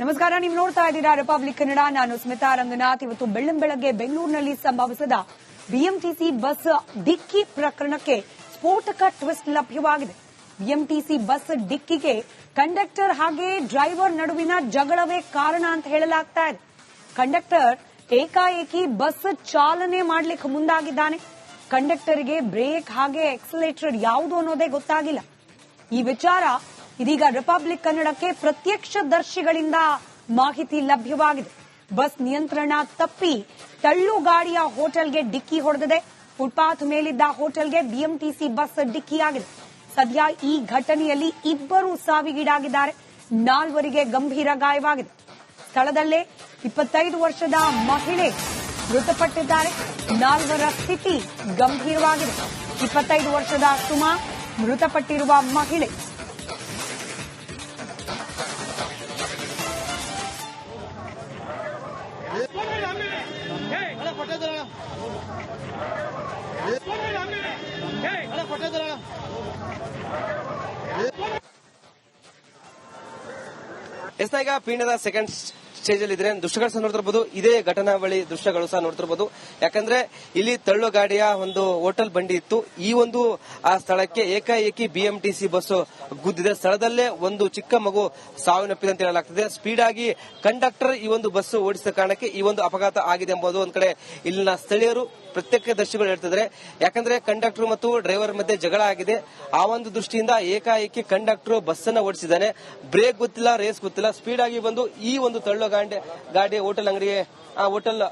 ನಮಸ್ಕಾರ, ನೀವು ನೋಡ್ತಾ ಇದ್ದೀರಾ ರಿಪಬ್ಲಿಕ್ ಕನ್ನಡ ನಾನು ಸ್ಮಿತಾ ರಂಗನಾಥ್. ಇವತ್ತು ಬೆಳ್ಳಂ ಬೆಳಗ್ಗೆ ಬೆಂಗಳೂರಿನಲ್ಲಿ ಸಂಭವಿಸಿದ ಬಿಎಂಟಿಸಿ ಬಸ್ ಡಿಕ್ಕಿ ಪ್ರಕರಣಕ್ಕೆ ಸ್ಫೋಟಕ ಟ್ವಿಸ್ಟ್ ಲಭ್ಯವಾಗಿದೆ. ಬಿಎಂಟಿಸಿ ಬಸ್ ಡಿಕ್ಕಿಗೆ ಕಂಡಕ್ಟರ್ ಹಾಗೆ ಡ್ರೈವರ್ ನಡುವಿನ ಜಗಳವೇ ಕಾರಣ ಅಂತ ಹೇಳಲಾಗ್ತಾ ಇದೆ. ಕಂಡಕ್ಟರ್ ಏಕಾಏಕಿ ಬಸ್ ಚಾಲನೆ ಮಾಡ್ಲಿಕ್ಕೆ ಮುಂದಾಗಿದ್ದಾನೆ. ಕಂಡಕ್ಟರ್ಗೆ ಬ್ರೇಕ್ ಹಾಗೆ ಎಕ್ಸಲೇಟರ್ ಯಾವುದು ಅನ್ನೋದೇ ಗೊತ್ತಾಗಿಲ್ಲ. ಈ ವಿಚಾರ ಇದೀಗ ರಿಪಬ್ಲಿಕ್ ಕನ್ನಡಕ್ಕೆ ಪ್ರತ್ಯಕ್ಷದರ್ಶಿಗಳಿಂದ ಮಾಹಿತಿ ಲಭ್ಯವಾಗಿದೆ. ಬಸ್ ನಿಯಂತ್ರಣ ತಪ್ಪಿ ತಳ್ಳು ಗಾಡಿಯ ಹೋಟೆಲ್ಗೆ ಡಿಕ್ಕಿ ಹೊಡೆದಿದೆ. ಫುಟ್ಪಾತ್ ಮೇಲಿದ್ದ ಹೋಟೆಲ್ಗೆ ಬಿಎಂಟಿಸಿ ಬಸ್ ಡಿಕ್ಕಿಯಾಗಿದೆ. ಸದ್ಯ ಈ ಘಟನೆಯಲ್ಲಿ ಇಬ್ಬರು ಸಾವಿಗೀಡಾಗಿದ್ದಾರೆ. ನಾಲ್ವರಿಗೆ ಗಂಭೀರ ಗಾಯವಾಗಿದೆ. ಸ್ಥಳದಲ್ಲೇ ಇಪ್ಪತ್ತೈದು ವರ್ಷದ ಮಹಿಳೆ ಮೃತಪಟ್ಟಿದ್ದಾರೆ. ನಾಲ್ವರ ಸ್ಥಿತಿ ಗಂಭೀರವಾಗಿದೆ. ಇಪ್ಪತ್ತೈದು ವರ್ಷದ ಸುಮಾ ಮೃತಪಟ್ಟಿರುವ ಮಹಿಳೆ ಎಸ್ ಈಗ ಪೀಣ್ಯದ ಸೆಕೆಂಡ್ ಸ್ಟೇಜ್ ಅಲ್ಲಿ ಇದ್ರೆ ದೃಶ್ಯಗಳು ಸಹ ನೋಡ್ತಿರ್ಬೋದು, ಇದೇ ಘಟನಾವಳಿ ದೃಶ್ಯಗಳು ಸಹ ನೋಡ್ತಿರ್ಬೋದು. ಯಾಕಂದ್ರೆ ಇಲ್ಲಿ ತಳ್ಳು ಗಾಡಿಯ ಒಂದು ಹೋಟೆಲ್ ಬಂಡಿ ಇತ್ತು. ಈ ಒಂದು, ಆ ಸ್ಥಳಕ್ಕೆ ಏಕಾಏಕಿ ಬಿಎಂಟಿಸಿ ಬಸ್ ಗುದ್ದಿದೆ. ಸ್ಥಳದಲ್ಲೇ ಒಂದು ಚಿಕ್ಕ ಮಗು ಸಾವನ್ನಪ್ಪಿದೆ ಅಂತ ಹೇಳಲಾಗ್ತದೆ. ಸ್ಪೀಡ್ ಆಗಿ ಕಂಡಕ್ಟರ್ ಈ ಒಂದು ಬಸ್ ಓಡಿಸಿದ ಕಾರಣಕ್ಕೆ ಈ ಒಂದು ಅಪಘಾತ ಆಗಿದೆ ಎಂಬುದು ಒಂದ್ ಕಡೆ ಇಲ್ಲಿನ ಸ್ಥಳೀಯರು ಪ್ರತ್ಯಕ್ಷದರ್ಶಿಗಳು ಹೇಳ್ತಿದ್ರೆ ಯಾಕಂದ್ರೆ ಕಂಡಕ್ಟರ್ ಮತ್ತು ಡ್ರೈವರ್ ಮಧ್ಯೆ ಜಗಳ ಆಗಿದೆ. ಆ ಒಂದು ದೃಷ್ಟಿಯಿಂದ ಏಕಾಏಕಿ ಕಂಡಕ್ಟರ್ ಬಸ್ ಅನ್ನ ಓಡಿಸಿದ್ದಾನೆ. ಬ್ರೇಕ್ ಗೊತ್ತಿಲ್ಲ ರೇಸ್ ಗೊತ್ತಿಲ್ಲ. ಸ್ಪೀಡ್ ಆಗಿ ಬಂದು ಈ ಒಂದು ತಳ್ಳು ಗಾಡಿ ಗಾಡಿ ಹೋಟೆಲ್ ಅಂಗಡಿ ಹೋಟೆಲ್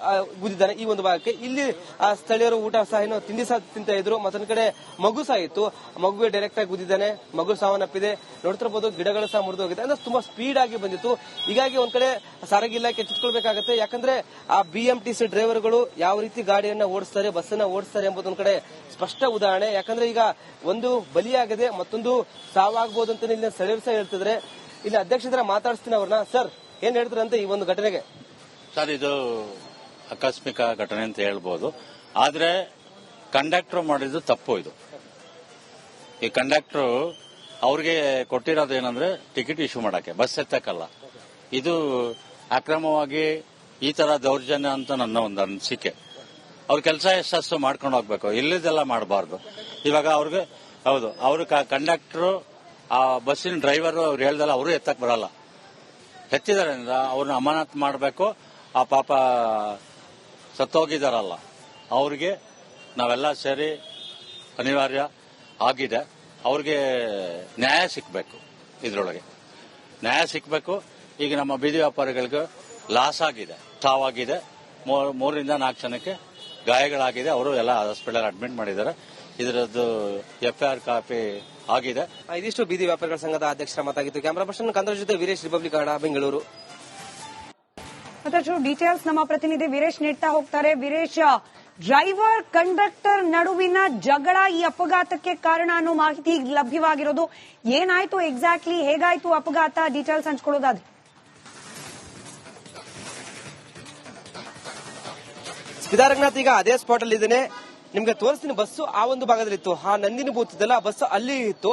ಗುದ್ದಿದ್ದಾನೆ ಈ ಒಂದು ಭಾಗಕ್ಕೆ. ಇಲ್ಲಿ, ಆ ಸ್ಥಳೀಯರು ಊಟ ಸಹ ಏನು ತಿಂಡಿ ಸಹ ತಿಂತ ಇದ್ರು. ಮತ್ತೊಂದ್ ಕಡೆ ಮಗು ಸಹ ಇತ್ತು. ಮಗುವೆ ಡೈರೆಕ್ಟ್ ಆಗಿ ಗುದ್ದಿದ್ದಾನೆ. ಮಗು ಸಾವನ್ನಪ್ಪಿದೆ ನೋಡ್ತಿರ್ಬೋದು ಗಿಡಗಳು ಸಹ ಮುರಿದು ಹೋಗಿದೆ. ಅಂದ್ರೆ ತುಂಬಾ ಸ್ಪೀಡ್ ಆಗಿ ಬಂದಿತ್ತು. ಹೀಗಾಗಿ ಒಂದ್ ಕಡೆ ಸಾರಿಗೆ ಇಲಾಖೆ ಎಚ್ಚೆತ್ಕೊಳ್ಬೇಕಾಗತ್ತೆ ಯಾಕಂದ್ರೆ ಆ ಬಿಎಂಟಿಸಿ ಡ್ರೈವರ್ಗಳು ಯಾವ ರೀತಿ ಗಾಡಿಯನ್ನ ಓಡಿಸ್ತಾರೆ, ಬಸ್ಸನ್ನ ಓಡಿಸ್ತಾರೆ ಎಂಬುದೊಂದ್ ಕಡೆ ಸ್ಪಷ್ಟ ಉದಾಹರಣೆ. ಯಾಕಂದ್ರೆ ಈಗ ಒಂದು ಬಲಿಯಾಗಿದೆ, ಮತ್ತೊಂದು ಸಾವಾಗಬಹುದು ಅಂತ ಇಲ್ಲಿ ಸಹ ಹೇಳ್ತಿದ್ರೆ ಇಲ್ಲಿ ಅಧ್ಯಕ್ಷರ ಮಾತಾಡಿಸ್ತೀನಿ ಅವ್ರನ್ನ. ಸರ್ ಏನ್ ಹೇಳ್ತಾರಂತೆ ಈ ಒಂದು ಘಟನೆಗೆ? ಸರ್, ಇದು ಆಕಸ್ಮಿಕ ಘಟನೆ ಅಂತ ಹೇಳ್ಬೋದು. ಆದ್ರೆ, ಕಂಡಕ್ಟರ್ ಮಾಡಿದ್ದು ತಪ್ಪು ಇದು. ಈ ಕಂಡಕ್ಟರ್ ಅವ್ರಿಗೆ ಕೊಟ್ಟಿರೋದು ಏನಂದ್ರೆ ಟಿಕೆಟ್ ಇಶ್ಯೂ ಮಾಡಕ್ಕೆ, ಬಸ್ ಎತ್ತಕ್ಕಲ್ಲ. ಇದು ಅಕ್ರಮವಾಗಿ ಈ ತರ ದೌರ್ಜನ್ಯ ಅಂತ ನನ್ನ ಒಂದು ಅನಿಸಿಕೆ. ಅವ್ರ ಕೆಲಸ ಯಶಸ್ಸು ಮಾಡ್ಕೊಂಡು ಹೋಗ್ಬೇಕು, ಇಲ್ಲದೆಲ್ಲ ಮಾಡಬಾರ್ದು. ಇವಾಗ ಅವ್ರಿಗೆ, ಹೌದು, ಅವ್ರ ಕಂಡಕ್ಟರ್, ಆ ಬಸ್ಸಿನ ಡ್ರೈವರ್ ಅವ್ರು ಹೇಳ್ದಲ್ಲ, ಅವರು ಎತ್ತಕ್ ಬರಲ್ಲ. ಎತ್ತಿದ್ದಾರೆ ಅವ್ರನ್ನ ಅಮಾನತ್ ಮಾಡಬೇಕು. ಆ ಪಾಪ ಸತ್ತೋಗಿದಾರಲ್ಲ ಅವ್ರಿಗೆ ನಾವೆಲ್ಲ ಸೇರಿ ಅನಿವಾರ್ಯ ಆಗಿದೆ. ಅವ್ರಿಗೆ ನ್ಯಾಯ ಸಿಕ್ಕಬೇಕು ಇದರೊಳಗೆ. ನ್ಯಾಯ ಸಿಕ್ಕಬೇಕು ಈಗ ನಮ್ಮ ಬೀದಿ ವ್ಯಾಪಾರಿಗಳಿಗೆ ಲಾಸ್ ಆಗಿದೆ. ತಾವಾಗಿದೆ. ಮೂರ್- ಮೂರರಿಂದ ನಾಲ್ಕು ಜನಕ್ಕೆ ಗಾಯಗಳಾಗಿದೆ. ಅವರು ಎಲ್ಲ ಹಾಸ್ಪಿಟಲ್ ಅಡ್ಮಿಟ್ ಮಾಡಿದ್ದಾರೆ. ಇದರದ್ದು ಎಫ್ಐಆರ್ ಕಾಪಿ ಆಗಿದೆ. ಇದಿಷ್ಟು ಬೀದಿ ವ್ಯಾಪಾರಿಗಳ ಸಂಘದ ಅಧ್ಯಕ್ಷರ ಮಾತಾಗಿತ್ತು ಕ್ಯಾಮರಾ ಪರ್ಸನ್ ಕಂದ್ರ ಜೊತೆ ವೀರೇಶ್ ರಿಪಬ್ಲಿಕ್ ಕನ್ನಡ ಬೆಂಗಳೂರು. ಮತ್ತಷ್ಟು ಡೀಟೇಲ್ಸ್ ನಮ್ಮ ಪ್ರತಿನಿಧಿ ವೀರೇಶ್ ನೀಡ್ತಾ ಹೋಗ್ತಾರೆ. ವೀರೇಶ್ ಡ್ರೈವರ್ ಕಂಡಕ್ಟರ್ ನಡುವಿನ ಜಗಳ ಈ ಅಪಘಾತಕ್ಕೆ ಕಾರಣ ಅನ್ನೋ ಮಾಹಿತಿ ಲಭ್ಯವಾಗಿರೋದು. ಏನಾಯ್ತು ಎಕ್ಸಾಕ್ಟ್ಲಿ ಹೇಗಾಯ್ತು ಅಪಘಾತ? ಡೀಟೇಲ್ಸ್ ಹಂಚ್ಕೊಳ್ಳೋದಾದ್ರೆ. ಸಿದ್ದಾರಂಗನಾಥ್ ಈಗ ಅದೇ ಸ್ಪಾಟ್ ಅಲ್ಲಿ ಇದ್ದೇನೆ ನಿಮ್ಗೆ ತೋರಿಸ್ತೀನಿ ಬಸ್ಸು ಆ ಒಂದು ಭಾಗದಲ್ಲಿ ಇತ್ತು ಆ ನಂದಿನಿ ಬೂತ್ ಇದೆಲ್ಲ ಬಸ್ ಅಲ್ಲಿ ಇತ್ತು.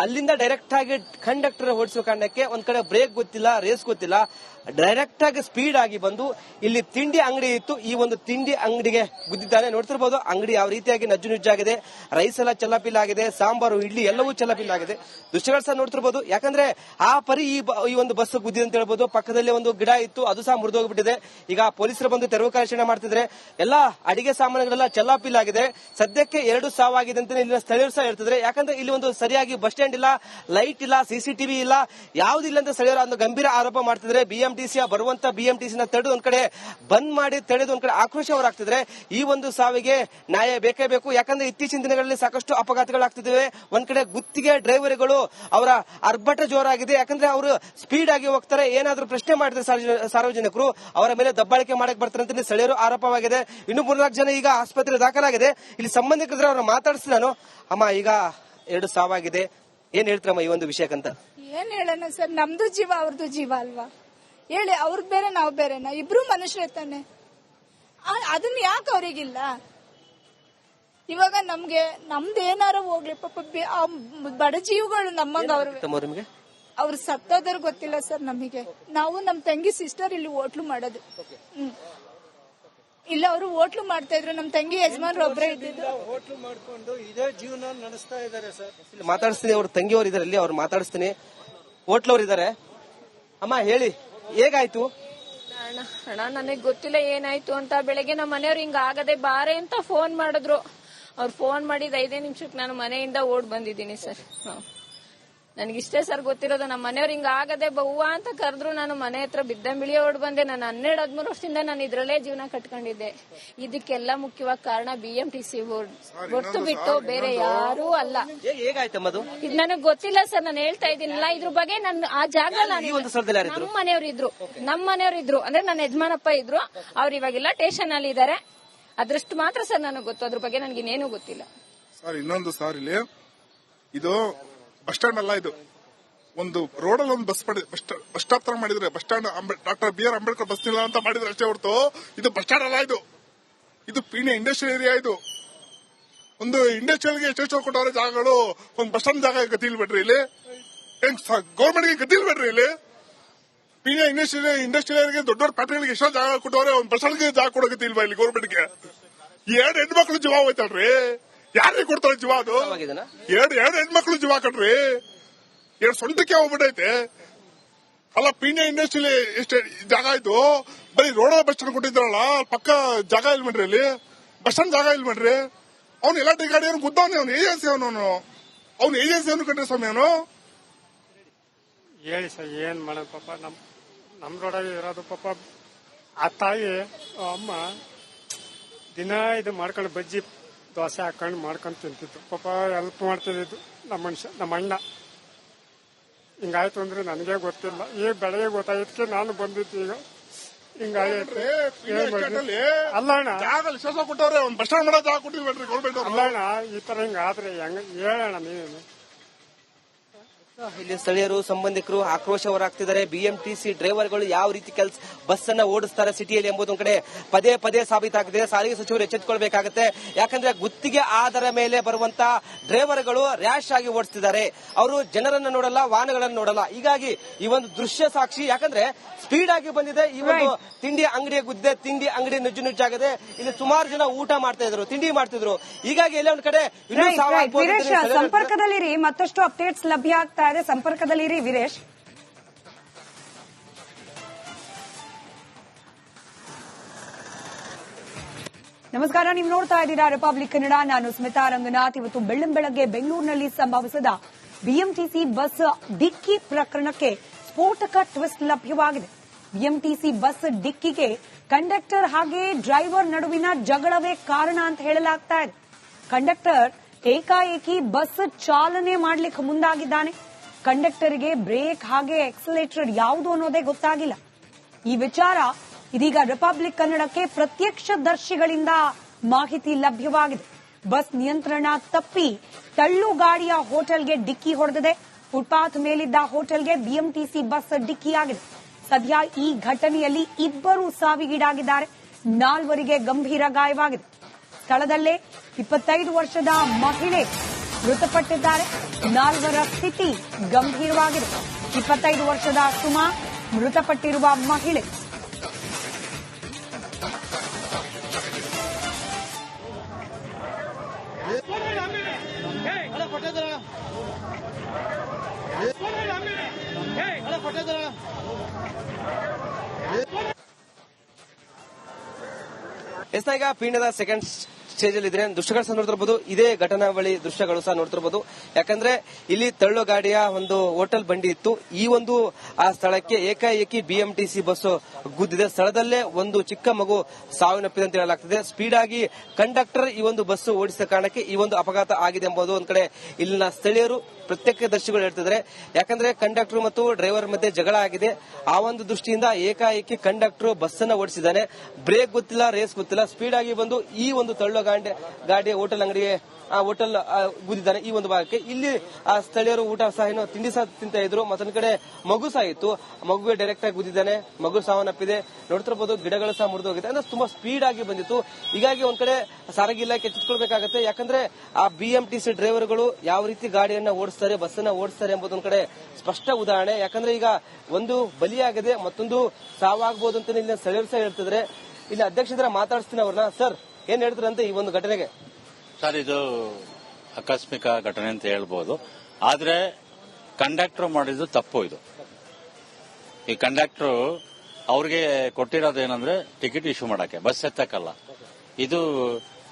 ಅಲ್ಲಿಂದ ಡೈರೆಕ್ಟ್ ಆಗಿ ಕಂಡಕ್ಟರ್ ಓಡಿಸೋ ಕಾರಣಕ್ಕೆ ಒಂದ್ ಕಡೆ ಬ್ರೇಕ್ ಗೊತ್ತಿಲ್ಲ ರೇಸ್ ಗೊತ್ತಿಲ್ಲ. ಡೈರೆಕ್ಟ್ ಆಗಿ ಸ್ಪೀಡ್ ಆಗಿ ಬಂದು ಇಲ್ಲಿ ತಿಂಡಿ ಅಂಗಡಿ ಇತ್ತು. ಈ ಒಂದು ತಿಂಡಿ ಅಂಗಡಿಗೆ ಗುದ್ದಿದ್ದಾನೆ. ನೋಡ್ತಿರ್ಬೋದು ಅಂಗಡಿ ಯಾವ ರೀತಿಯಾಗಿ ನಜ್ಜು ನುಜ್ಜಾಗಿದೆ. ರೈಸ್ ಎಲ್ಲ ಚಲ್ಲಪಿಲ್ಲ ಆಗಿದೆ. ಸಾಂಬಾರು, ಇಡ್ಲಿ ಎಲ್ಲವೂ ಚಲ್ಲಪಿಲ್ಲ ಆಗಿದೆ. ದೃಶ್ಯಗಳು ಸಹ ನೋಡ್ತಿರ್ಬೋದು. ಯಾಕಂದ್ರೆ ಆ ಪರಿ ಈ ಒಂದು ಬಸ್ ಗುದ್ದಿದೆ ಅಂತ ಹೇಳ್ಬೋದು. ಪಕ್ಕದಲ್ಲಿ ಒಂದು ಗಿಡ ಇತ್ತು. ಅದು ಸಹ ಮುರಿದೋಗ್ಬಿಟ್ಟಿದೆ. ಈಗ ಪೊಲೀಸರು ಬಂದು ತೆರವು ಕಾರ್ಯಾಚರಣೆ ಮಾಡ್ತಿದ್ರೆ ಎಲ್ಲ ಅಡಿಗೆ ಸಾಮಾನುಗಳೆಲ್ಲ ಚಲ್ಲಾಪಿಲ್ಲ ಆಗಿದೆ. ಸದ್ಯಕ್ಕೆ ಎರಡು ಸಾವಾಗಿದೆ ಅಂತ ಇಲ್ಲಿನ ಸ್ಥಳೀಯರು ಸಹ ಹೇಳ್ತಿದ್ರೆ ಯಾಕಂದ್ರೆ ಇಲ್ಲಿ ಒಂದು ಸರಿಯಾಗಿ ಬಸ್ ಸ್ಟ್ಯಾಂಡ್ ಇಲ್ಲ ಲೈಟ್ ಇಲ್ಲ ಸಿಸಿಟಿವಿ ಇಲ್ಲ, ಯಾವುದಿಲ್ಲ ಅಂತ ಸ್ಥಳೀಯರು ಒಂದು ಗಂಭೀರ ಆರೋಪ ಮಾಡ್ತಿದ್ರೆ ಬಿಎಂಟಿಸಿ ಬರುವಂತ ಬಿಎಂಟಿಸಿ ನ ತಡೆದು ಒಂದ್ ಕಡೆ ಬಂದ್ ಮಾಡಿ ತಡೆದು ಒಂದ್ ಕಡೆ ಆಕ್ರೋಶ ಅವರಾಗ್ತಿದ್ರೆ ಈ ಒಂದು ಸಾವಿಗೆ ನ್ಯಾಯ ಬೇಕೇ ಬೇಕು. ಯಾಕಂದ್ರೆ ಇತ್ತೀಚಿನ ದಿನಗಳಲ್ಲಿ ಸಾಕಷ್ಟು ಅಪಘಾತಗಳಾಗ್ತಿದ್ದಾವೆ. ಒಂದ್ ಕಡೆ ಗುತ್ತಿಗೆ ಡ್ರೈವರ್ಗಳು ಅವರ ಅರ್ಭಟ ಜೋರಾಗಿದೆ. ಯಾಕಂದ್ರೆ ಅವರು ಸ್ಪೀಡ್ ಆಗಿ ಹೋಗ್ತಾರೆ. ಏನಾದ್ರೂ ಪ್ರಶ್ನೆ ಮಾಡಿದ್ರೆ ಸಾರ್ವಜ- ಸಾರ್ವಜನಿಕರು ಅವರ ಮೇಲೆ ದಬ್ಬಾಳಿಕೆ ಮಾಡಕ್ ಬರ್ತಾರೆ ಅಂತ ಸ್ಥಳೀಯರು ಆರೋಪವಾಗಿದೆ. ಇನ್ನು ಮೂರ್ನಾಲ್ಕು ಜನ ಈಗ ಆಸ್ಪತ್ರೆ ದಾಖಲಾಗಿದೆ. ಇಲ್ಲಿ ಸಂಬಂಧಿಕರ ಅವರು ಮಾತಾಡಿಸಿ ನಾನು. ಅಮ್ಮ, ಈಗ ಎರಡು ಸಾವಾಗಿದೆ. ಏನ್ ಹೇಳ್ತಾರಮ್ಮ ಈ ಒಂದು ವಿಷಯಕ್ಕಂತ? ಏನ್ ಹೇಳೋಣ ಸರ್ ನಮ್ದು ಜೀವ ಅವ್ರದ್ದು ಜೀವ ಅಲ್ವಾ? ಹೇಳಿ ಅವ್ರದ್ ಬೇರೆ ನಾವು ಬೇರೆನಾ? ಇಬ್ರು ಮನುಷ್ಯರೇ ತಾನೆ. ಅದನ್ನ ಯಾಕೆ ಅವರಿಗಿಲ್ಲ? ಇವಾಗ ನಮ್ಗೆ ನಮ್ದು ಏನಾರ ಹೋಗ್ಲಿ ಪಾಪ ಬಡ ಜೀವಗಳು ನಮ್ಮಂಗ ಅವ್ರ. ಅವ್ರು ಸತ್ತೋದ್ರ ಗೊತ್ತಿಲ್ಲ ಸರ್ ನಮಗೆ. ನಾವು ನಮ್ ತಂಗಿ ಸಿಸ್ಟರ್ ಇಲ್ಲಿ ಹೋಟ್ಲು ಮಾಡೋದು. ಹ್ಮ್. ಇಲ್ಲ ಅವರು ಹೋಟ್ಲು ಮಾಡ್ತಾ ಇದ್ರು. ನಮ್ ತಂಗಿ ಯಜಮಾನ್ರು ಒಬ್ರೇ ಇದ್ದಿದ್ರು. ಹೋಟ್ಲು ಮಾಡ್ಕೊಂಡು ಇದೇ ಜೀವನ ನಡೆಸ್ತಾ ಇದಾರೆ ಸರ್. ಇಲ್ಲಿ ಮಾತಾಡಿಸ್ತೀನಿ ಅವ್ರ ತಂಗಿಯವರು ಇದಾರೆ ಅಲ್ಲಿ ಅವ್ರು ಮಾತಾಡಿಸ್ತೀನಿ. ಹೋಟ್ಲವ್ರು ಇದಾರೆ. ಅಮ್ಮ ಹೇಳಿ ಹೇಗಾಯ್ತು? ಅಣ್ಣ ಅಣ್ಣ ನನಗೆ ಗೊತ್ತಿಲ್ಲ ಏನಾಯ್ತು ಅಂತ. ಬೆಳಗ್ಗೆ ನಮ್ಮ ಮನೆಯವ್ರು ಹಿಂಗ ಆಗದೆ ಬಾರೆ ಅಂತ ಫೋನ್ ಮಾಡಿದ್ರು. ಅವ್ರು ಫೋನ್ ಮಾಡಿದ ಐದೇ ನಿಮಿಷಕ್ಕೆ ನಾನು ಮನೆಯಿಂದ ಓಡ್ ಬಂದಿದ್ದೀನಿ ಸರ್. ನನಗಿಷ್ಟೇ ಸರ್ ಗೊತ್ತಿರೋದು ನಮ್ಮ ಮನೆಯವ್ರು ಹಿಂಗ ಆಗದೆ ಬವ್ವ ಅಂತ ಕರೆದ್ರು ನಾನು ಮನೆ ಹತ್ರ ಬಿದ್ದಂಬಿಳಿ ಓಡ್ ಬಂದೆ ನಾನು ಹನ್ನೆರಡು ಹದಿಮೂರು ವರ್ಷದಿಂದ ನಾನು ಇದ್ರಲ್ಲೇ ಜೀವನ ಕಟ್ಕೊಂಡಿದ್ದೆ. ಇದಕ್ಕೆಲ್ಲ ಮುಖ್ಯವಾದ ಕಾರಣ B M T C board. ಗೊತ್ತು ಬಿಟ್ಟು ಬೇರೆ ಯಾರೂ ಅಲ್ಲ. ಇದ್ ನನಗೆ ಗೊತ್ತಿಲ್ಲ ಸರ್ ನಾನು ಹೇಳ್ತಾ ಇದ್ದೀನಲ್ಲ ಇದ್ರ ಬಗ್ಗೆ ನಾನು ಆ ಜಾಗ ನಮ್ಮ ಮನೆಯವ್ರು ಇದ್ರು. ನಮ್ಮ ಮನೆಯವ್ರು ಇದ್ರು. ಅಂದ್ರೆ ನನ್ನ ಯಜಮಾನಪ್ಪ ಇದ್ರು. ಅವ್ರು ಇವಾಗೆಲ್ಲ ಸ್ಟೇಷನ್ ಅಲ್ಲಿ ಇದಾರೆ. ಅದ್ರಷ್ಟು ಮಾತ್ರ ಸರ್ ನನಗೆ ಗೊತ್ತು. ಅದ್ರ ಬಗ್ಗೆ ನನಗೆ ಇನ್ನೇನು ಗೊತ್ತಿಲ್ಲ. ಸರ್ ಇನ್ನೊಂದು ಸಾರಿ ಇಲ್ಲಿ. ಇದು ಬಸ್ ಸ್ಟ್ಯಾಂಡ್ ಅಲ್ಲ ಇದು. ಒಂದು ರೋಡಲ್ಲಿ ಒಂದು ಬಸ್ ಬಸ್ ಸ್ಟಾಪ್ ತರ ಮಾಡಿದ್ರೆ, bus stand doctor B R Ambedkar bus ನಿಲ್ಲ ಅಂತ ಮಾಡಿದ್ರೆ ಅಷ್ಟೇ ಹೊರತು ಇದು ಬಸ್ ಸ್ಟ್ಯಾಂಡ್ ಅಲ್ಲ ಇದು. ಇದು ಪೀಣ್ಯ ಇಂಡಸ್ಟ್ರಿಯಲ್ ಏರಿಯಾ ಇದು. ಒಂದು ಇಂಡಸ್ಟ್ರಿಯಲ್ಗೆ ಎಷ್ಟೆಷ್ಟು ಕೊಟ್ಟವ್ರೆ ಜಾಗಗಳು, ಒಂದು ಬಸ್ ಸ್ಟ್ಯಾಂಡ್ ಜಾಗ ಗತಿ ಬಿಡ್ರಿ ಇಲ್ಲಿ. ಗೌರ್ಮೆಂಟ್ಗೆ ಗತಿ ಇಲ್ಬೇಡ್ರಿ ಇಲ್ಲಿ. ಪೀಣ್ಯ ಇಂಡಸ್ಟ್ರಿಯಲ್ ಇಂಡಸ್ಟ್ರಿಯಲ್ಗೆ ದೊಡ್ಡ ದೊಡ್ಡ ಫ್ಯಾಕ್ಟರಿಗಳಿಗೆ ಎಷ್ಟೋ ಜಾಗ ಕೊಟ್ಟವ್ರೆ, ಒಂದು ಬಸ್ ಸ್ಟ್ಯಾಂಡ್ಗೆ ಜಾಗ ಕೊಡೋಕೆ ಇಲ್ವಾ ಇಲ್ಲಿ ಗೌರ್ಮೆಂಟ್ಗೆ ಎರಡು ಹೆಣ್ಮಕ್ಳು ಜೀವ ಹೋಯ್ತಲ್ರಿ ಯಾರಿಗೆ ಕೊಡ್ತಾರೆ ಜೀವ ಅದು? ಎರಡು ಎರಡು ಹೆಣ್ಮಕ್ಳು ಜೀವ ಕಟ್ರಿ ಎರಡು ಸೊಂಟಕ್ಕೆ ಹೋಗ್ಬಿಟ್ಟೈತೆ ಅಲ್ಲ ಪೀಣ್ಯ ಇಂಡಸ್ಟ್ರಿಲಿ ಎಷ್ಟು ಜಾಗ ಆಯ್ತು ಬರೀ ರೋಡ್ ಬಸ್ ಸ್ಟ್ಯಾಂಡ್ ಕೊಟ್ಟಿದ್ರಲ್ಲ ಪಕ್ಕ ಜಾಗ ಇಲ್ಲ ಮಾಡ್ರಿ ಅಲ್ಲಿ. ಬಸ್ ಸ್ಟ್ಯಾಂಡ್ ಜಾಗ ಇಲ್ಲ ಮಾಡ್ರಿ ಅವ್ನು ಎಲೆಕ್ಟ್ರಿಕ್ ಗಾಡಿ ಅವ್ನು ಗುದ್ದವನೆ ಅವ್ನು ಏಜೆನ್ಸಿ ಅವನು ಅವ್ನು. ಏಜೆನ್ಸಿ ಅವನು ಕಟ್ರಿ ಸ್ವಾಮಿ ಅವನು. ಹೇಳಿ ಸರ್ ಏನ್ ಮಾಡೋದು ಪಾಪ? ನಮ್ ನಮ್ ರೋಡ ಇರೋದು ಪಾಪ. ಆ ತಾಯಿ ಅಮ್ಮ ದಿನ ಇದು ಮಾಡ್ಕೊಂಡು ಬಜ್ಜಿ ದೋಸೆ ಹಾಕೊಂಡು ಮಾಡ್ಕೊಂಡು ತಿಂತಿತ್ತು ಪಾಪ ಹೆಲ್ಪ್ ಮಾಡ್ತಿದ್ದು ನಮ್ಮ ಮನುಷ್ಯ ನಮ್ಮ ಅಣ್ಣ. ಹಿಂಗಾಯ್ತು ಅಂದ್ರೆ ನನಗೆ ಗೊತ್ತಿಲ್ಲ. ಈ ಬೆಳಗ್ಗೆ ಗೊತ್ತಾಯ್ತಕ್ಕೆ ನಾನು ಬಂದಿದ್ದು ಈಗ. ಹಿಂಗಾಯ್ತು? ಅಲ್ಲ ಅಣ್ಣ. ಬಸ್ ಸ್ಟ್ಯಾಂಡ್ ಮಾಡೋ ಜಾಗ ಅಲ್ಲ ಅಣ್ಣ ಈ ತರ ಹಿಂಗಾದ್ರೆ ಹೆಂಗ ಹೇಳೋಣ ನೀನು ಇಲ್ಲಿ ಸ್ಥಳೀಯರು ಸಂಬಂಧಿಕರು ಆಕ್ರೋಶ ಹೊರಾಗ್ತಿದ್ದಾರೆ ಬಿಎಂಟಿಸಿ ಡ್ರೈವರ್ಗಳು ಯಾವ ರೀತಿ ಕೆಲಸ ಬಸ್ ಅನ್ನ ಓಡಿಸ್ತಾರೆ ಸಿಟಿಯಲ್ಲಿ ಎಂಬುದು ಒಂದ್ ಕಡೆ ಪದೇ ಪದೇ ಸಾಬೀತಾಗಿದೆ. ಸಾರಿಗೆ ಸಚಿವರು ಎಚ್ಚೆತ್ತುಕೊಳ್ಬೇಕಾಗುತ್ತೆ ಯಾಕಂದ್ರೆ ಗುತ್ತಿಗೆ ಆಧಾರ ಮೇಲೆ ಬರುವಂತ ಡ್ರೈವರ್ಗಳು ರ್ಯಾಶ್ ಆಗಿ ಓಡಿಸ್ತಿದ್ದಾರೆ. ಅವರು ಜನರನ್ನ ನೋಡಲ್ಲ ವಾಹನಗಳನ್ನ ನೋಡಲ್ಲ. ಹೀಗಾಗಿ ಈ ಒಂದು ದೃಶ್ಯ ಸಾಕ್ಷಿ ಯಾಕಂದ್ರೆ ಸ್ಪೀಡ್ ಆಗಿ ಬಂದಿದೆ. ಈ ಒಂದು ತಿಂಡಿ ಅಂಗಡಿಯ ಗುದ್ದೆ ತಿಂಡಿ ಅಂಗಡಿ ನುಜ್ಜು ನುಜ್ಜಾಗಿದೆ. ಇಲ್ಲಿ ಸುಮಾರು ಜನ ಊಟ ಮಾಡ್ತಾ ಇದ್ರು ತಿಂಡಿ ಮಾಡ್ತಿದ್ರು. ಹೀಗಾಗಿ ಎಲ್ಲ ಒಂದ್ ಕಡೆ ಸಂಪರ್ಕದಲ್ಲಿ ಮತ್ತಷ್ಟು ಅಪ್ಡೇಟ್ಸ್ ಲಭ್ಯ ಆಗ್ತಾ ಇದೆ ಸಂಪರ್ಕದಲ್ಲಿರಿ ವೀರೇಶ್. ನಮಸ್ಕಾರ, ನೀವು ನೋಡ್ತಾ ಇದ್ದೀರಾ ರಿಪಬ್ಲಿಕ್ ಕನ್ನಡ ನಾನು ಸ್ಮಿತಾ ರಂಗನಾಥ್. ಇವತ್ತು ಬೆಳ್ಳಂ ಬೆಳಗ್ಗೆ ಬೆಂಗಳೂರಿನಲ್ಲಿ ಸಂಭವಿಸಿದ ಬಿಎಂಟಿಸಿ ಬಸ್ ಡಿಕ್ಕಿ ಪ್ರಕರಣಕ್ಕೆ ಸ್ಫೋಟಕ ಟ್ವಿಸ್ಟ್ ಲಭ್ಯವಾಗಿದೆ. ಬಿಎಂಟಿಸಿ ಬಸ್ ಡಿಕ್ಕಿಗೆ ಕಂಡಕ್ಟರ್ ಹಾಗೆ ಡ್ರೈವರ್ ನಡುವಿನ ಜಗಳವೇ ಕಾರಣ ಅಂತ ಹೇಳಲಾಗ್ತಾ ಇದೆ. ಕಂಡಕ್ಟರ್ ಏಕಾಏಕಿ ಬಸ್ ಚಾಲನೆ ಮಾಡ್ಲಿಕ್ಕೆ ಮುಂದಾಗಿದ್ದಾನೆ. ಕಂಡಕ್ಟರ್ಗೆ ಬ್ರೇಕ್ ಹಾಗೆ ಎಕ್ಸಲೇಟರ್ ಯಾವುದು ಅನ್ನೋದೇ ಗೊತ್ತಾಗಿಲ್ಲ. ಈ ವಿಚಾರ ಇದೀಗ ರಿಪಬ್ಲಿಕ್ ಕನ್ನಡಕ್ಕೆ ಪ್ರತ್ಯಕ್ಷದರ್ಶಿಗಳಿಂದ ಮಾಹಿತಿ ಲಭ್ಯವಾಗಿದೆ. ಬಸ್ ನಿಯಂತ್ರಣ ತಪ್ಪಿ ತಳ್ಳು ಗಾಡಿಯ ಹೋಟೆಲ್ಗೆ ಡಿಕ್ಕಿ ಹೊಡೆದಿದೆ. ಫುಟ್ಪಾತ್ ಮೇಲಿದ್ದ ಹೋಟೆಲ್ಗೆ ಬಿಎಂಟಿಸಿ ಬಸ್ ಡಿಕ್ಕಿಯಾಗಿದೆ. ಸದ್ಯ ಈ ಘಟನೆಯಲ್ಲಿ ಇಬ್ಬರು ಸಾವಿಗೀಡಾಗಿದ್ದಾರೆ. ನಾಲ್ವರಿಗೆ ಗಂಭೀರ ಗಾಯವಾಗಿದೆ. ಸ್ಥಳದಲ್ಲೇ ಇಪ್ಪತ್ತೈದು ವರ್ಷದ ಮಹಿಳೆ ಮೃತಪಟ್ಟಿದ್ದಾರೆ. ನಾಲ್ವರ ಸ್ಥಿತಿ ಗಂಭೀರವಾಗಿದೆ. ಇಪ್ಪತ್ತೈದು ವರ್ಷದ ಸುಮಾ ಮೃತಪಟ್ಟಿರುವ ಮಹಿಳೆ. ಎಸ್ ಈಗ ಪೀಣ್ಯದ ಸೆಕೆಂಡ್ ಸ್ಟೇಜ್ ಅಲ್ಲಿ ಇದ್ರೆ ದೃಶ್ಯಗಳು ಸಹ ನೋಡ್ತಿರ್ಬೋದು. ಇದೇ ಘಟನಾವಳಿ ದೃಶ್ಯಗಳು ಸಹ ನೋಡ್ತಿರ್ಬೋದು. ಯಾಕಂದ್ರೆ ಇಲ್ಲಿ ತಳ್ಳು ಗಾಡಿಯ ಒಂದು ಹೋಟೆಲ್ ಬಂಡಿ ಇತ್ತು. ಈ ಒಂದು, ಆ ಸ್ಥಳಕ್ಕೆ ಏಕಾಏಕಿ ಬಿಎಂಟಿಸಿ ಬಸ್ ಗುದ್ದಿದೆ. ಸ್ಥಳದಲ್ಲೇ ಒಂದು ಚಿಕ್ಕ ಮಗು ಸಾವನ್ನಪ್ಪಿದೆ ಅಂತ ಹೇಳಲಾಗ್ತದೆ. ಸ್ಪೀಡ್ ಆಗಿ ಕಂಡಕ್ಟರ್ ಈ ಒಂದು ಬಸ್ ಓಡಿಸಿದ ಕಾರಣಕ್ಕೆ ಈ ಒಂದು ಅಪಘಾತ ಆಗಿದೆ ಎಂಬುದು ಒಂದ್ ಕಡೆ ಇಲ್ಲಿನ ಸ್ಥಳೀಯರು ಪ್ರತ್ಯಕ್ಷದರ್ಶಿಗಳು ಹೇಳ್ತಿದ್ರೆ ಯಾಕಂದ್ರೆ ಕಂಡಕ್ಟರ್ ಮತ್ತು ಡ್ರೈವರ್ ಮಧ್ಯೆ ಜಗಳ ಆಗಿದೆ. ಆ ಒಂದು ದೃಷ್ಟಿಯಿಂದ ಏಕಾಏಕಿ ಕಂಡಕ್ಟರ್ ಬಸ್ ಅನ್ನ ಓಡಿಸಿದ್ದಾನೆ. ಬ್ರೇಕ್ ಗೊತ್ತಿಲ್ಲ, ರೇಸ್ ಗೊತ್ತಿಲ್ಲ. ಸ್ಪೀಡ್ ಆಗಿ ಬಂದು ಈ ಒಂದು ತಳ್ಳು ಗಾಡಿ ಗಾಡಿ ಹೋಟೆಲ್ ಅಂಗಡಿಗೆ ಹೋಟೆಲ್ ಗುದ್ದಿದ್ದಾನೆ ಈ ಒಂದು ಭಾಗಕ್ಕೆ. ಇಲ್ಲಿ, ಆ ಸ್ಥಳೀಯರು ಊಟ ಸಹ ಏನು ತಿಂಡಿ ಸಹ ತಿಂತ ಇದ್ರು. ಮತ್ತೊಂದ್ ಕಡೆ ಮಗು ಸಹ ಇತ್ತು. ಮಗುಗೆ ಡೈರೆಕ್ಟ್ ಆಗಿ ಗುದ್ದಿದ್ದಾನೆ. ಮಗು ಸಾವನ್ನಪ್ಪಿದೆ ನೋಡ್ತಿರ್ಬೋದು ಗಿಡಗಳು ಸಹ ಮುರಿದೋಗಿದೆ ಅಂದ್ರೆ ತುಂಬಾ ಸ್ಪೀಡ್ ಆಗಿ ಬಂದಿತ್ತು. ಹೀಗಾಗಿ ಒಂದ್ ಕಡೆ ಸಾರಿಗೆ ಇಲಾಖೆ ಎಚ್ಚೆತ್ಕೊಳ್ಬೇಕಾಗತ್ತೆ. ಯಾಕಂದ್ರೆ ಆ ಬಿಎಂಟಿಸಿ ಡ್ರೈವರ್ಗಳು ಯಾವ ರೀತಿ ಗಾಡಿಯನ್ನ ಓಡಿಸ್ತಾರೆ, ಬಸ್ಸನ್ನ ಓಡಿಸ್ತಾರೆ ಎಂಬುದೊಂದ್ ಕಡೆ ಸ್ಪಷ್ಟ ಉದಾಹರಣೆ. ಯಾಕಂದ್ರೆ ಈಗ ಒಂದು ಬಲಿಯಾಗಿದೆ, ಮತ್ತೊಂದು ಸಾವಾಗಬಹುದು ಅಂತ ಇಲ್ಲಿ ಸ್ಥಳೀಯರು ಸಹ ಹೇಳ್ತಿದ್ರೆ ಇಲ್ಲಿ ಅಧ್ಯಕ್ಷರ ಮಾತಾಡಿಸ್ತೀನಿ ಅವ್ರನ್ನ. ಸರ್ ಏನ್ ಹೇಳ್ತಾರಂತೆ ಈ ಒಂದು ಘಟನೆಗೆ? ಸರ್, ಇದು ಆಕಸ್ಮಿಕ ಘಟನೆ ಅಂತ ಹೇಳ್ಬೋದು. ಆದ್ರೆ, ಕಂಡಕ್ಟರ್ ಮಾಡಿದ್ದು ತಪ್ಪು ಇದು. ಈ ಕಂಡಕ್ಟರ್ ಅವ್ರಿಗೆ ಕೊಟ್ಟಿರೋದೇನಂದ್ರೆ ಟಿಕೆಟ್ ಇಶ್ಯೂ ಮಾಡಕ್ಕೆ, ಬಸ್ ಎತ್ತಕ್ಕಲ್ಲ. ಇದು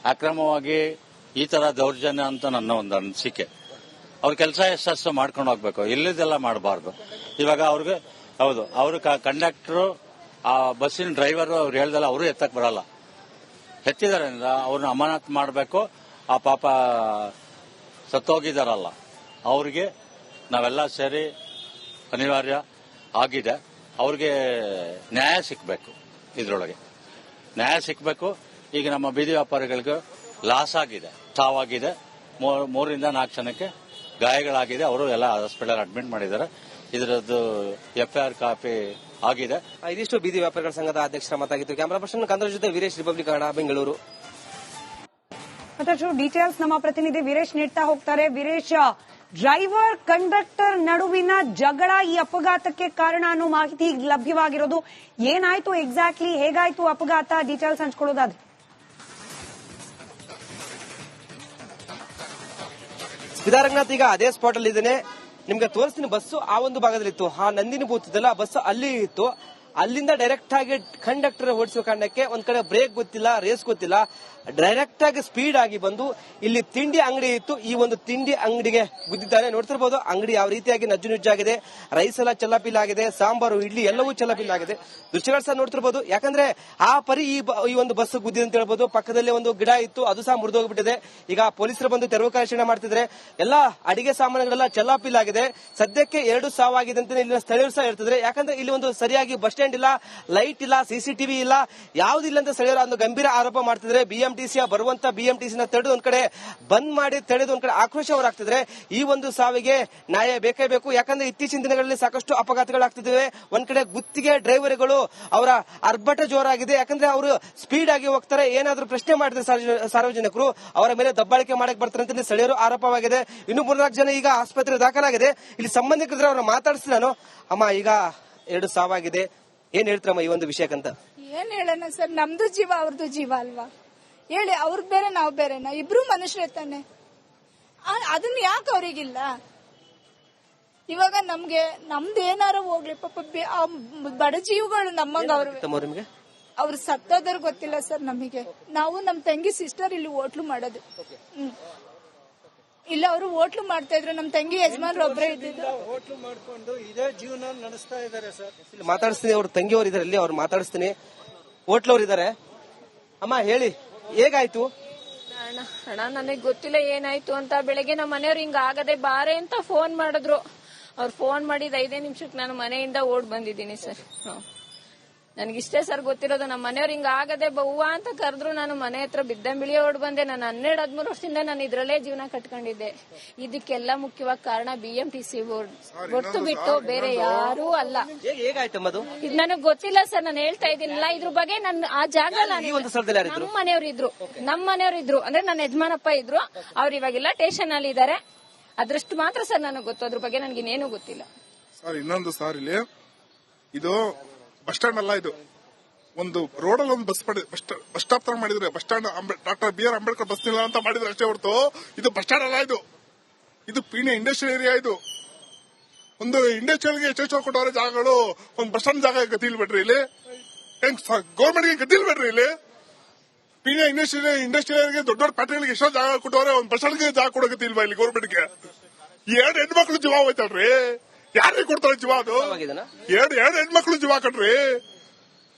ಅಕ್ರಮವಾಗಿ ಈ ತರ ದೌರ್ಜನ್ಯ ಅಂತ ನನ್ನ ಒಂದು ಅನಿಸಿಕೆ. ಅವ್ರ ಕೆಲಸ ಎಷ್ಟಷ್ಟು ಮಾಡ್ಕೊಂಡು ಹೋಗ್ಬೇಕು, ಇಲ್ಲದೆಲ್ಲ ಮಾಡಬಾರ್ದು. ಇವಾಗ ಅವ್ರಿಗೆ, ಹೌದು, ಅವರು ಕಂಡಕ್ಟರ್, ಆ ಬಸ್ಸಿನ ಡ್ರೈವರ್ ಅವ್ರು ಹೇಳ್ದಲ್ಲ ಅವರು ಎತ್ತಕ್ ಬರಲ್ಲ. ಎತ್ತಿದ್ದಾರೆ ಅವ್ರನ್ನ ಅಮಾನತ್ ಮಾಡಬೇಕು. ಆ ಪಾಪ ಸತ್ತೋಗಿದಾರಲ್ಲ. ಅವ್ರಿಗೆ ನಾವೆಲ್ಲ ಸೇರಿ ಅನಿವಾರ್ಯ ಆಗಿದೆ. ಅವ್ರಿಗೆ ನ್ಯಾಯ ಸಿಕ್ಕಬೇಕು ಇದರೊಳಗೆ. ನ್ಯಾಯ ಸಿಕ್ಕಬೇಕು ಈಗ ನಮ್ಮ ಬೀದಿ ವ್ಯಾಪಾರಿಗಳಿಗೆ ಲಾಸ್ ಆಗಿದೆ. ಸಾವಾಗಿದೆ ಮೂರ್- ಮೂರರಿಂದ ನಾಲ್ಕು ಜನಕ್ಕೆ ಗಾಯಗಳಾಗಿದೆ. ಅವರು ಎಲ್ಲ ಹಾಸ್ಪಿಟಲ್ ಅಡ್ಮಿಟ್ ಮಾಡಿದ್ದಾರೆ. ಇದರದ್ದು ಎಫ್ಐಆರ್ ಕಾಪಿ ಆಗಿದೆ. ಇದಿಷ್ಟು ಬೀದಿ ವ್ಯಾಪಾರಿಗಳ ಸಂಘದ ಅಧ್ಯಕ್ಷರ ಮಾತಾಗಿತ್ತು ಕ್ಯಾಮರಾ ಪರ್ಸನ್ ಕಂದ್ರ ಜೊತೆ ವೀರೇಶ್ ರಿಪಬ್ಲಿಕ್ ಕನ್ನಡ ಬೆಂಗಳೂರು. ಮತ್ತಷ್ಟು ಡೀಟೇಲ್ಸ್ ನಮ್ಮ ಪ್ರತಿನಿಧಿ ವೀರೇಶ್ ನೀಡ್ತಾ ಹೋಗ್ತಾರೆ. ವೀರೇಶ್ ಡ್ರೈವರ್ ಕಂಡಕ್ಟರ್ ನಡುವಿನ ಜಗಳ ಈ ಅಪಘಾತಕ್ಕೆ ಕಾರಣ ಅನ್ನೋ ಮಾಹಿತಿ ಈಗ ಲಭ್ಯವಾಗಿರೋದು. ಏನಾಯ್ತು ಎಕ್ಸಾಕ್ಟ್ಲಿ ಹೇಗಾಯ್ತು ಅಪಘಾತ? ಡೀಟೇಲ್ಸ್ ಹಂಚ್ಕೊಳ್ಳೋದಾದ್ರೆ. ಸಿದ್ದಾರಂಗನಾಥ್ ಈಗ ಅದೇ ಸ್ಪಾಟ್ ಅಲ್ಲಿ ಇದ್ದೇನೆ. ನಿಮ್ಗೆ ತೋರಿಸ್ತೀನಿ ಬಸ್ಸು ಆ ಒಂದು ಭಾಗದಲ್ಲಿ ಇತ್ತು ಆ ನಂದಿನಿ ಬೂತ್ ಇದೆಲ್ಲ ಬಸ್ ಅಲ್ಲಿ ಇತ್ತು. ಅಲ್ಲಿಂದ ಡೈರೆಕ್ಟ್ ಆಗಿ ಕಂಡಕ್ಟರ್ ಓಡಿಸುವ ಕಾರಣಕ್ಕೆ ಒಂದ್ ಕಡೆ ಬ್ರೇಕ್ ಗೊತ್ತಿಲ್ಲ ರೇಸ್ ಗೊತ್ತಿಲ್ಲ. ಡೈರೆಕ್ಟ್ ಆಗಿ ಸ್ಪೀಡ್ ಆಗಿ ಬಂದು ಇಲ್ಲಿ ತಿಂಡಿ ಅಂಗಡಿ ಇತ್ತು. ಈ ಒಂದು ತಿಂಡಿ ಅಂಗಡಿಗೆ ಗುದ್ದಿದ್ದಾನೆ ನೋಡ್ತಿರ್ಬೋದು ಅಂಗಡಿ ಯಾವ ರೀತಿಯಾಗಿ ನಜ್ಜು ನುಜ್ಜಾಗಿದೆ ರೈಸ್ ಎಲ್ಲ ಚಲ್ಲಪಿಲ್ ಆಗಿದೆ, ಸಾಂಬಾರು, ಇಡ್ಲಿ ಎಲ್ಲವೂ ಚಲ್ಲಪಿಲ್ ಆಗಿದೆ. ದೃಶ್ಯಗಳು ಸಹ ನೋಡ್ತಿರ್ಬೋದು. ಯಾಕಂದ್ರೆ ಆ ಪರಿ ಈ ಒಂದು ಬಸ್ ಗುದ್ದಿದೆ ಅಂತ ಹೇಳ್ಬೋದು. ಪಕ್ಕದಲ್ಲಿ ಒಂದು ಗಿಡ ಇತ್ತು, ಅದು ಸಹ ಮುರಿದೋಗ್ಬಿಟ್ಟಿದೆ. ಈಗ ಪೊಲೀಸರು ಬಂದು ತೆರವು ಕಾರ್ಯಾಚರಣೆ ಮಾಡ್ತಿದ್ರೆ ಎಲ್ಲ ಅಡಿಗೆ ಸಾಮಾನುಗಳೆಲ್ಲ ಚಲ್ಲಪಿಲ್ ಆಗಿದೆ. ಸದ್ಯಕ್ಕೆ ಎರಡು ಸಾವಾಗಿದೆ ಅಂತ ಇಲ್ಲಿನ ಸ್ಥಳೀಯರು ಸಹ ಹೇಳ್ತಿದ್ರೆ ಯಾಕಂದ್ರೆ ಇಲ್ಲಿ ಒಂದು ಸರಿಯಾಗಿ ಬಸ್ ಸ್ಟ್ಯಾಂಡ್ ಇಲ್ಲ ಲೈಟ್ ಇಲ್ಲ ಸಿಸಿಟಿವಿ ಇಲ್ಲ, ಯಾವುದಿಲ್ಲ ಅಂತ ಸ್ಥಳೀಯರು ಒಂದು ಗಂಭೀರ ಆರೋಪ ಮಾಡ್ತಿದ್ರೆ ಬಿಎಂಟಿಸಿಯ ಬರುವಂತ ಬಿಎಂಟಿಸಿನ ತಡೆದು ಒಂದ್ ಕಡೆ, ಬಂದ್ ಮಾಡಿ ತಡೆದು ಒಂದ್ ಕಡೆ ಆಕ್ರೋಶ ಅವರಾಗ್ತಿದ್ರೆ ಈ ಒಂದು ಸಾವಿಗೆ ನ್ಯಾಯ ಬೇಕೇ ಬೇಕು. ಯಾಕಂದ್ರೆ ಇತ್ತೀಚಿನ ದಿನಗಳಲ್ಲಿ ಸಾಕಷ್ಟು ಅಪಘಾತಗಳಾಗ್ತಿದ್ದಾವೆ. ಒಂದ್ ಕಡೆ ಗುತ್ತಿಗೆ ಡ್ರೈವರ್ಗಳು ಅವರ ಅರ್ಭಟ ಜೋರಾಗಿದೆ. ಯಾಕಂದ್ರೆ ಅವರು ಸ್ಪೀಡ್ ಆಗಿ ಹೋಗ್ತಾರೆ. ಏನಾದ್ರೂ ಪ್ರಶ್ನೆ ಮಾಡಿದ್ರೆ ಸಾರ್ವಜ- ಸಾರ್ವಜನಿಕರು ಅವರ ಮೇಲೆ ದಬ್ಬಾಳಿಕೆ ಮಾಡಕ್ ಬರ್ತಾರೆ ಅಂತ ಸ್ಥಳೀಯರು ಆರೋಪವಾಗಿದೆ. ಇನ್ನು ಮೂರ್ನಾಲ್ಕು ಜನ ಈಗ ಆಸ್ಪತ್ರೆ ದಾಖಲಾಗಿದೆ. ಇಲ್ಲಿ ಸಂಬಂಧಿಕರ ಅವರ ಮಾತಾಡಿಸಿ ನಾನು. ಅಮ್ಮ, ಈಗ ಎರಡು ಸಾವಾಗಿದೆ. ಏನ್ ಹೇಳ್ತಾರಮ್ಮ ಈ ಒಂದು ವಿಷಯಕ್ಕಂತ? ಏನ್ ಹೇಳೋಣ ಸರ್ ನಮ್ದು ಜೀವ ಅವ್ರದ್ದು ಜೀವ ಅಲ್ವಾ? ಹೇಳಿ ಅವ್ರದ್ ಬೇರೆ ನಾವು ಬೇರೆನಾ? ಇಬ್ರು ಮನುಷ್ಯರೇ ತಾನೆ. ಅದನ್ನ ಯಾಕೆ ಅವ್ರಿಗಿಲ್ಲ? ಇವಾಗ ನಮ್ಗೆ ನಮ್ದು ಏನಾರ ಹೋಗ್ಲಿ ಪಾಪ ಬಡ ಜೀವಗಳು ನಮ್ಮಂಗ ಅವ್ರು ನಿಮಗೆ? ಅವ್ರು ಸತ್ತೋದ್ರ ಗೊತ್ತಿಲ್ಲ ಸರ್ ನಮಗೆ. ನಾವು ನಮ್ ತಂಗಿ ಸಿಸ್ಟರ್ ಇಲ್ಲಿ ಹೋಟ್ಲು ಮಾಡೋದು. ಹ್ಮ್. ಇಲ್ಲ ಅವರು ಹೋಟ್ಲು ಮಾಡ್ತಾ ಇದ್ರು. ನಮ್ ತಂಗಿ ಯಜಮಾನ್ರು ಒಬ್ರೇ ಇದ್ದಿದ್ದು ಹೋಟ್ಲು ಮಾಡ್ಕೊಂಡು ಇದೇ ಜೀವನ ನಡೆಸ್ತಾ ಇದ್ದಾರೆ ಸರ್. ಇಲ್ಲಿ ಮಾತಾಡಿಸ್ತೀನಿ ಅವ್ರ ತಂಗಿಯವರು ಇದಾರೆ. ಇಲ್ಲಿ ಅವ್ರು ಮಾತಾಡಿಸ್ತೀನಿ. ಹೋಟ್ಲವ್ರು ಇದಾರೆ. ಅಮ್ಮ ಹೇಳಿ ಹೇಗಾಯ್ತು? ಅಣ್ಣ ಅಣ್ಣ ನನಗೆ ಗೊತ್ತಿಲ್ಲ ಏನಾಯ್ತು ಅಂತ. ಬೆಳಗ್ಗೆ ನಮ್ಮ ಮನೆಯವ್ರು ಹಿಂಗ ಆಗದೆ ಬಾರೆ ಅಂತ ಫೋನ್ ಮಾಡಿದ್ರು. ಅವ್ರು ಫೋನ್ ಮಾಡಿದ ಐದೇ ನಿಮಿಷಕ್ಕೆ ನಾನು ಮನೆಯಿಂದ ಓಡ್ ಬಂದಿದ್ದೀನಿ ಸರ್. ನನಗಿಷ್ಟೇ ಸರ್ ಗೊತ್ತಿರೋದು ನಮ್ಮ ಮನೆಯವ್ರು ಹಿಂಗ ಆಗದೆ ಬವ್ವ ಅಂತ ಕರೆದ್ರು ನಾನು ಮನೆ ಹತ್ರ ಬಿದ್ದಂಬಿಳಿ ಓಡ್ ಬಂದೆ ನಾನು ಹನ್ನೆರಡು ಹದಿಮೂರು ವರ್ಷದಿಂದ ನಾನು ಇದ್ರಲ್ಲೇ ಜೀವನ ಕಟ್ಕೊಂಡಿದ್ದೆ. ಇದಕ್ಕೆಲ್ಲ ಮುಖ್ಯವಾಗಿ ಕಾರಣ B M T C board. ಒಟ್ಟು ಬಿಟ್ಟು ಬೇರೆ ಯಾರೂ ಅಲ್ಲ. ಇದು ನನಗೆ ಗೊತ್ತಿಲ್ಲ ಸರ್ ನಾನು ಹೇಳ್ತಾ ಇದ್ದೀನಿಲ್ಲ ಇದ್ರ ಬಗ್ಗೆ ನಾನು ಆ ಜಾಗ ನಮ್ಮ ಮನೆಯವ್ರು ಇದ್ರು. ನಮ್ಮ ಮನೆಯವ್ರು ಇದ್ರು. ಅಂದ್ರೆ ನನ್ನ ಯಜಮಾನಪ್ಪ ಇದ್ರು. ಅವ್ರು ಇವಾಗೆಲ್ಲ ಸ್ಟೇಷನ್ ಅಲ್ಲಿ ಇದಾರೆ. ಅದ್ರಷ್ಟು ಮಾತ್ರ ಸರ್ ನನಗೆ ಗೊತ್ತು. ಅದ್ರ ಬಗ್ಗೆ ನನಗೆ ಇನ್ನೇನು ಗೊತ್ತಿಲ್ಲ. ಸರ್ ಇನ್ನೊಂದು ಸರ್ ಇಲ್ಲಿ. ಇದು ಬಸ್ ಸ್ಟ್ಯಾಂಡ್ ಅಲ್ಲ ಇದು? ಒಂದು ರೋಡಲ್ಲಿ ಒಂದು ಬಸ್ ಬಸ್ ಸ್ಟಾಪ್ ತರ ಮಾಡಿದ್ರೆ bus stand doctor B R Ambedkar bus ನಿಲ್ಲ ಅಂತ ಮಾಡಿದ್ರೆ ಅಷ್ಟೇ ಹೊರತು ಇದು ಬಸ್ ಸ್ಟ್ಯಾಂಡ್ ಅಲ್ಲ ಇದು. ಇದು ಪೀಣೆ ಇಂಡಸ್ಟ್ರಿಯಲ್ ಏರಿಯಾ ಇದು. ಒಂದು ಇಂಡಸ್ಟ್ರಿಯಲ್ಗೆ ಹೆಚ್ಚು ಕೊಟ್ಟವ್ರೆ ಜಾಗಗಳು, ಒಂದು ಬಸ್ ಸ್ಟ್ಯಾಂಡ್ ಜಾಗ ಗತಿ ಬಿಡ್ರಿ ಇಲ್ಲಿ. ಗೌರ್ಮೆಂಟ್ಗೆ ಗತಿ ಬಿಡ್ರಿ ಇಲ್ಲಿ. ಪೀಣೆ ಇಂಡಸ್ಟ್ರಿಯಲ್ ಇಂಡಸ್ಟ್ರಿಯಲ್ಗೆ ದೊಡ್ಡ ದೊಡ್ಡ ಫ್ಯಾಕ್ಟರಿಗಳಿಗೆ ಎಷ್ಟೋ ಜಾಗ ಕೊಟ್ಟವ್ರೆ, ಒಂದು ಬಸ್ ಸ್ಟ್ಯಾಂಡ್ಗೆ ಜಾಗ ಕೊಡೋಗತಿ ಇಲ್ವಾ ಇಲ್ಲಿ ಗೌರ್ಮೆಂಟ್ಗೆ ಎರಡು ಹೆಣ್ಮಕ್ಳು ಜೀವ ಹೋಯ್ತಲ್ರಿ. ಯಾರಿಗೆ ಕೊಡ್ತಾರೆ ಜೀವ ಅದು? ಎರಡು ಎರಡು ಹೆಣ್ಮಕ್ಳು ಜೀವ ಕಟ್ರಿ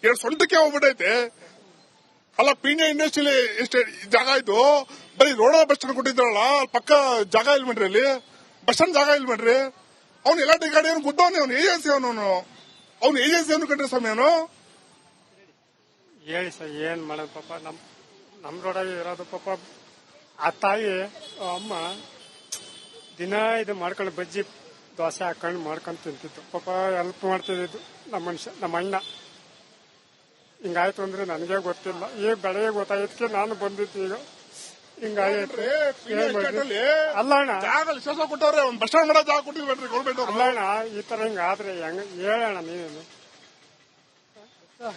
ಎರಡು ಸೊಂಟಕ್ಕೆ ಹೋಗ್ಬಿಟ್ಟೈತೆ. ಅಲ್ಲ ಪೀಣ್ಯ ಇಂಡಸ್ಟ್ರಿಲಿ ಎಷ್ಟು ಜಾಗ ಆಯ್ತು ಬರೀ ರೋಡ ಬಸ್ ಸ್ಟ್ಯಾಂಡ್ ಕೊಟ್ಟಿದ್ರಲ್ಲ ಪಕ್ಕ ಜಾಗ ಇಲ್ಲ ಮಾಡ್ರಿ ಅಲ್ಲಿ. ಬಸ್ ಸ್ಟ್ಯಾಂಡ್ ಜಾಗ ಇಲ್ಲ ಮಾಡ್ರಿ ಅವ್ನು ಎಲ್ಲ ಗಾಡಿ ಅವ್ನು ಗುದ್ದವನೇ ಅವ್ನು ಏಜೆನ್ಸಿ ಅವನು. ಅವ್ನು ಏಜೆನ್ಸಿ ಅವನು ಕಟ್ರಿ ಸ್ವಾಮಿ ಅವನು. ಹೇಳಿ ಸರ್ ಏನ್ ಮಾಡೋದು ಪಾಪ? ನಮ್ ನಮ್ ರೋಡಲ್ಲಿ ಇರೋದು ಪಾಪ. ಆ ತಾಯಿ ಅಮ್ಮ ದಿನ ಇದು ಮಾಡ್ಕೊಂಡು ಬಜ್ಜಿ ದೋಸೆ ಹಾಕೊಂಡು ಮಾಡ್ಕೊಂಡು ತಿಂತಿತ್ತು. ಪಾಪ ಹೆಲ್ಪ್ ಮಾಡ್ತಿದ್ದು ನಮ್ಮ ಮನುಷ್ಯ ನಮ್ಮ ಅಣ್ಣ. ಹಿಂಗಾಯ್ತು ಅಂದ್ರೆ ನನಗೆ ಗೊತ್ತಿಲ್ಲ. ಈಗ ಬೆಳಗ್ಗೆ ಗೊತ್ತಾಯ್ತಕ್ಕೆ ನಾನು ಬಂದಿದ್ದು ಈಗ. ಹಿಂಗಾಯ್ತು? ಅಲ್ಲ ಅಣ್ಣ. ಬಸ್ ಸ್ಟ್ಯಾಂಡ್ ಮಾಡೋ ಜಾಗ ಕೊಟ್ಟಿದ್ರಿ ಗೌರ್ಮೆಂಟ್ ಅಲ್ಲ ಅಣ್ಣ ಈ ತರ ಹಿಂಗಾದ್ರೆ ಹೆಂಗ ಹೇಳಣ್ಣ ನೀನು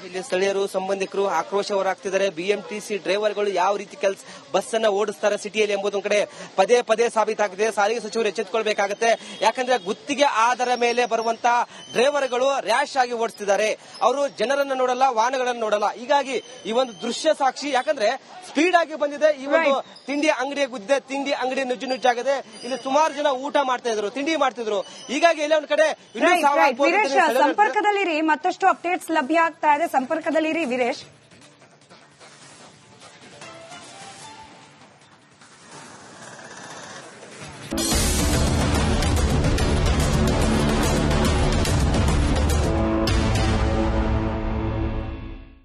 ಇಲ್ಲಿ ಸ್ಥಳೀಯರು ಸಂಬಂಧಿಕರು ಆಕ್ರೋಶ ಹೊರಾಗ್ತಿದ್ದಾರೆ ಬಿಎಂಟಿಸಿ ಡ್ರೈವರ್ಗಳು ಯಾವ ರೀತಿ ಕೆಲಸ ಬಸ್ ಅನ್ನ ಓಡಿಸ್ತಾರೆ ಸಿಟಿಯಲ್ಲಿ ಎಂಬುದೊಂದು ಕಡೆ ಪದೇ ಪದೇ ಸಾಬೀತಾಗಿದೆ. ಸಾರಿಗೆ ಸಚಿವರು ಎಚ್ಚೆತ್ತುಕೊಳ್ಬೇಕಾಗುತ್ತೆ ಯಾಕಂದ್ರೆ ಗುತ್ತಿಗೆ ಆಧಾರ ಮೇಲೆ ಬರುವಂತ ಡ್ರೈವರ್ಗಳು ರ್ಯಾಶ್ ಆಗಿ ಓಡಿಸ್ತಿದ್ದಾರೆ. ಅವರು ಜನರನ್ನ ನೋಡಲ್ಲ ವಾಹನಗಳನ್ನ ನೋಡಲ್ಲ. ಹೀಗಾಗಿ ಈ ಒಂದು ದೃಶ್ಯ ಸಾಕ್ಷಿ ಯಾಕಂದ್ರೆ ಸ್ಪೀಡ್ ಆಗಿ ಬಂದಿದೆ. ಈ ಒಂದು ತಿಂಡಿ ಅಂಗಡಿಯ ಗುದ್ದಿದೆ ತಿಂಡಿ ಅಂಗಡಿ ನುಜ್ಜು ನುಜ್ಜಾಗಿದೆ. ಇಲ್ಲಿ ಸುಮಾರು ಜನ ಊಟ ಮಾಡ್ತಾ ಇದ್ರು ತಿಂಡಿ ಮಾಡ್ತಿದ್ರು ಹೀಗಾಗಿ ಎಲ್ಲ ಒಂದ್ ಕಡೆ. ಸಂಪರ್ಕದಲ್ಲಿರಿ. ಮತ್ತಷ್ಟು ಅಪ್ಡೇಟ್ಸ್ ಲಭ್ಯ ಆಗ್ತಾ ಇದೆ ಸಂಪರ್ಕದಲ್ಲಿರಿ ವೀರೇಶ್.